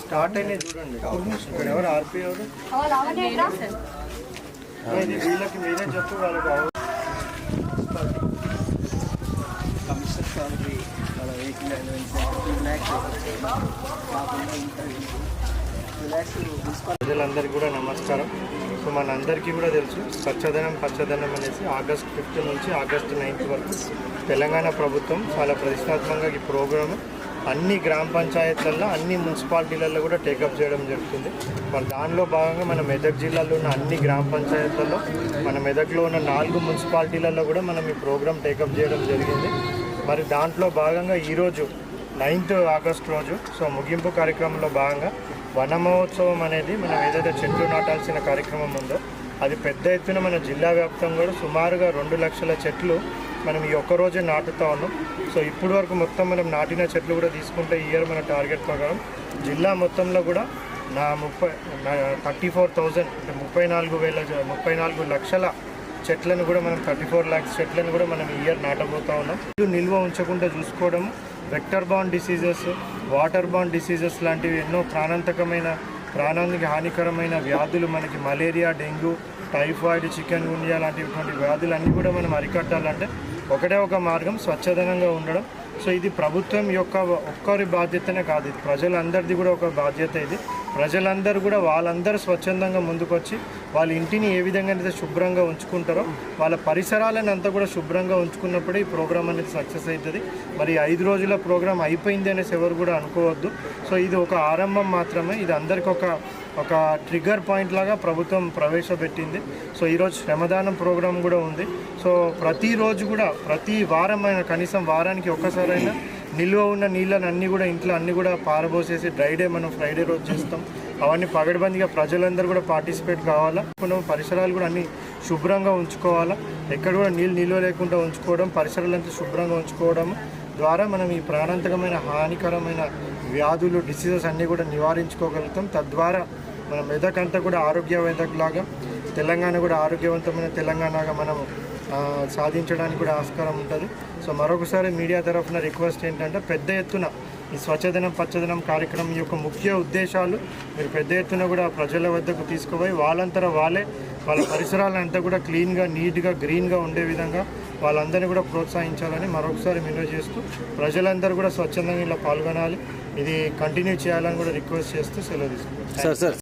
Start అయినాయి చూడండి ఇక్కడ ఎవరు ఆర్పీ ఎవరు ఇది వీళ్ళకి మీరే చెప్పు వాళ్ళకి కమిషన్ సాలరీ వాళ్ళ వెహికల్ అలవెన్స్ ల్యాక్స్ కాకుండా ఇంటర్వ్యూ ప్రజలందరికీ కూడా నమస్కారం. సో మనందరికీ కూడా తెలుసు స్వచ్ఛదనం పచ్చదనం అనేసి ఆగస్ట్ ఫిఫ్త్ నుంచి ఆగస్ట్ నైన్త్ వరకు తెలంగాణ ప్రభుత్వం చాలా ప్రతిష్టాత్మకంగా ఈ ప్రోగ్రామ్ అన్ని గ్రామ పంచాయతీలలో అన్ని మున్సిపాలిటీలలో కూడా టేకప్ చేయడం జరుగుతుంది. మరి దానిలో భాగంగా మన మెదక్ జిల్లాలో ఉన్న అన్ని గ్రామ పంచాయతీలలో మన మెదక్లో ఉన్న నాలుగు మున్సిపాలిటీలలో కూడా మనం ఈ ప్రోగ్రామ్ టేకప్ చేయడం జరిగింది. మరి దాంట్లో భాగంగా ఈరోజు నైన్త్ ఆగస్ట్ రోజు. సో ముగింపు కార్యక్రమంలో భాగంగా వన మహోత్సవం అనేది మనం ఏదైతే చెట్లు నాటాల్సిన కార్యక్రమం ఉందో అది పెద్ద ఎత్తున మన జిల్లా వ్యాప్తంగా కూడా సుమారుగా రెండు లక్షల చెట్లు మనం ఈ ఒక్క రోజే నాటుతా ఉన్నాం. సో ఇప్పటి వరకు మొత్తం మనం నాటిన చెట్లు కూడా తీసుకుంటే ఈ ఇయర్ మన టార్గెట్ ప్రకారం జిల్లా మొత్తంలో కూడా నా ముప్పై థర్టీ ఫోర్ థౌజండ్ అంటే ముప్పై నాలుగు వేల ముప్పై నాలుగు లక్షల చెట్లను కూడా మనం థర్టీ ఫోర్ ల్యాక్స్ చెట్లను కూడా మనం ఇయర్ నాటబోతా ఉన్నాం. నిల్వ ఉంచకుండా చూసుకోవడం vector borne diseases water borne diseases లాంటివి ఎన్నో ప్రాణాంతకమైన ప్రాణానికి హానికరమైన వ్యాధులు మనకి malaria dengue typhoid chikungunya లాంటిటువంటి వ్యాధులు అన్నీ కూడా మనం అరికట్టాలంటే ఒకటే ఒక మార్గం స్వచ్ఛదనంగా ఉండడం. సో ఇది ప్రభుత్వం యొక్క ఒక్కరి బాధ్యతనే కాదు ఇది ప్రజలందరిది కూడా ఒక బాధ్యత ఇది. ప్రజలందరూ కూడా వాళ్ళందరూ స్వచ్ఛందంగా ముందుకొచ్చి వాళ్ళ ఇంటిని ఏ విధంగా అయితే శుభ్రంగా ఉంచుకుంటారో వాళ్ళ పరిసరాలను అంతా కూడా శుభ్రంగా ఉంచుకున్నప్పుడే ఈ ప్రోగ్రామ్ అనేది సక్సెస్ అవుతుంది. మరి ఐదు రోజుల ప్రోగ్రామ్ అయిపోయింది అనేసి ఎవరు కూడా అనుకోవద్దు. సో ఇది ఒక ఆరంభం మాత్రమే. ఇది అందరికి ఒక ఒక ట్రిగ్గర్ పాయింట్ లాగా ప్రభుత్వం ప్రవేశపెట్టింది. సో ఈరోజు శ్రమదానం ప్రోగ్రాం కూడా ఉంది. సో ప్రతిరోజు కూడా ప్రతి వారం అయినా కనీసం వారానికి ఒక్కసారైనా నిల్వ ఉన్న నీళ్ళని అన్నీ కూడా ఇంట్లో అన్నీ కూడా పారబోసేసి డ్రై డే మనం ఫ్రైడే రోజు చేస్తాం. అవన్నీ పగడబందిగా ప్రజలందరూ కూడా పార్టిసిపేట్ కావాలా? మనం పరిసరాలు కూడా అన్ని శుభ్రంగా ఉంచుకోవాలా? ఎక్కడ కూడా నీళ్ళు నిల్వ లేకుండా ఉంచుకోవడం పరిసరాలంతా శుభ్రంగా ఉంచుకోవడం ద్వారా మనం ఈ ప్రాణాంతకమైన హానికరమైన వ్యాధులు డిసీజెస్ అన్నీ కూడా నివారించుకోగలుగుతాం. తద్వారా మన మెదక్ అంతా కూడా ఆరోగ్య మెదక్ లాగా తెలంగాణ కూడా ఆరోగ్యవంతమైన తెలంగాణగా మనం సాధించడానికి కూడా ఆస్కారం ఉంటుంది. సో మరొకసారి మీడియా తరఫున రిక్వెస్ట్ ఏంటంటే పెద్ద ఎత్తున ఈ స్వచ్ఛదనం పచ్చదనం కార్యక్రమం యొక్క ముఖ్య ఉద్దేశాలు మీరు పెద్ద ఎత్తున కూడా ప్రజల వద్దకు తీసుకుపోయి వాళ్ళంతర వాళ్ళే వాళ్ళ పరిసరాలంతా కూడా క్లీన్గా నీట్గా గ్రీన్గా ఉండే విధంగా వాళ్ళందరినీ కూడా ప్రోత్సహించాలని మరొకసారి మినో చేస్తూ ప్రజలందరూ కూడా స్వచ్ఛందంగా ఇలా పాల్గొనాలి. ఇది కంటిన్యూ చేయాలని కూడా రిక్వెస్ట్ చేస్తూ సెలవు తీసుకుంటాం సార్.